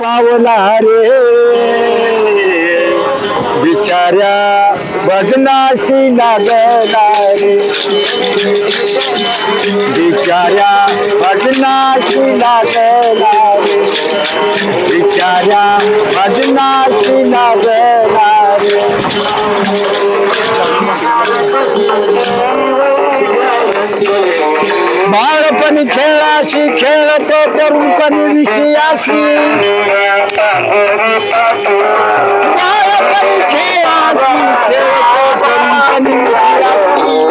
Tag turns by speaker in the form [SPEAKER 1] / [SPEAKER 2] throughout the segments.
[SPEAKER 1] पावला रे. बिचाऱ्या बदनाशी लागला रे बिचाऱ्या बदनाशी लागला रे बिचाऱ्या बदनाशी लागला रे पण खेळाशी खेळतो तरुणपणी विषयाशी. बाळपणी खेळाशी खेळतो तरुणपणी विषयाशी.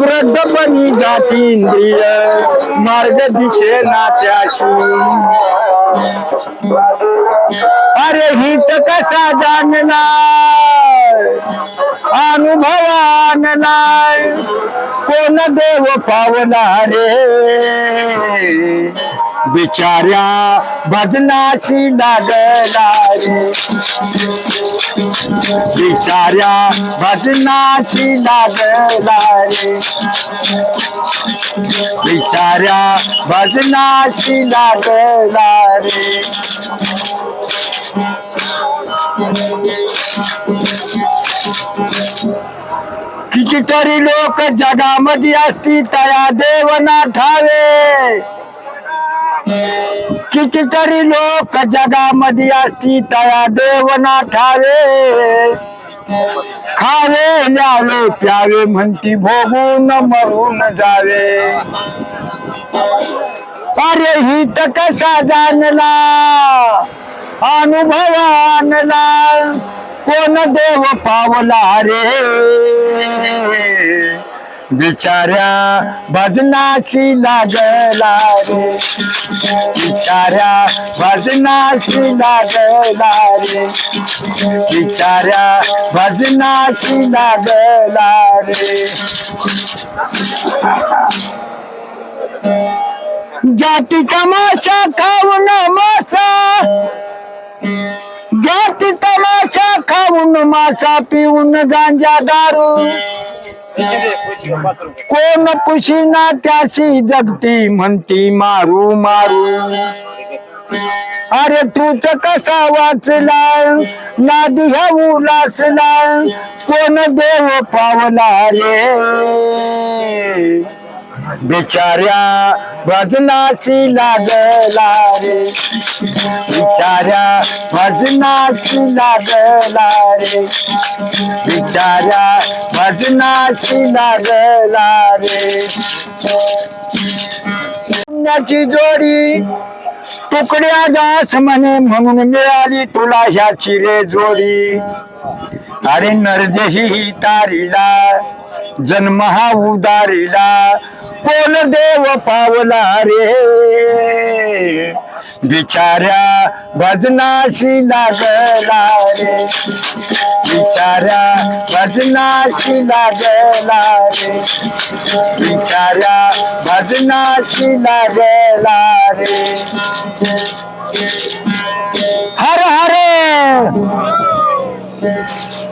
[SPEAKER 1] वृद्धपणी जातींद्रिय मार्ग दिशे नात्याशी. अरे हित कसा जाणला अनुभवानला कोण देव पावला रे बिचाऱ्या बदनाची लागणारे. बिचाऱ्या बदनाची लागणारे. बिचाऱ्या बदनाची लागणारे. कितीतरी लोक जगामध्ये असती तया देव ना ठावे. कितीतरी लोक जगामध्ये असती तया देव ना ठावे. खावे न्यावे प्यावे म्हणती भोगून मरून जावे. अरे ही तर कसा जाणला अनुभव आणला कोण देव पावला रे? बिचाऱ्या बदनाची लागला रे. बिचाऱ्या बदनाची लागला रे. बिचाऱ्या बदनाची लागला रे. जाती तमाशा का मासा पिऊन गांजा दारू कोण कुशीना त्याशी जगती म्हणती मारू मारू. अरे तूच कसा वाचला नादी ह्या उलासला कोण देव पावला रे? बिचाऱ्या भजनाची लागला रे बिचाऱ्या भजनाची लागला रे बिचाऱ्या भजनाची लागला रे पुण्याची जोडी तुकड्या दास म्हणे म्हणून मिळाली तुला ह्याची रे जोडी. अरे नरदेही तारीला जन्म हा उदारीला. कोण देव पावला रे बिचाऱ्या बदनाशी लागला रे बिचाऱ्या बदनाशी लागला रे बिचाऱ्या बदनाशी लागला रे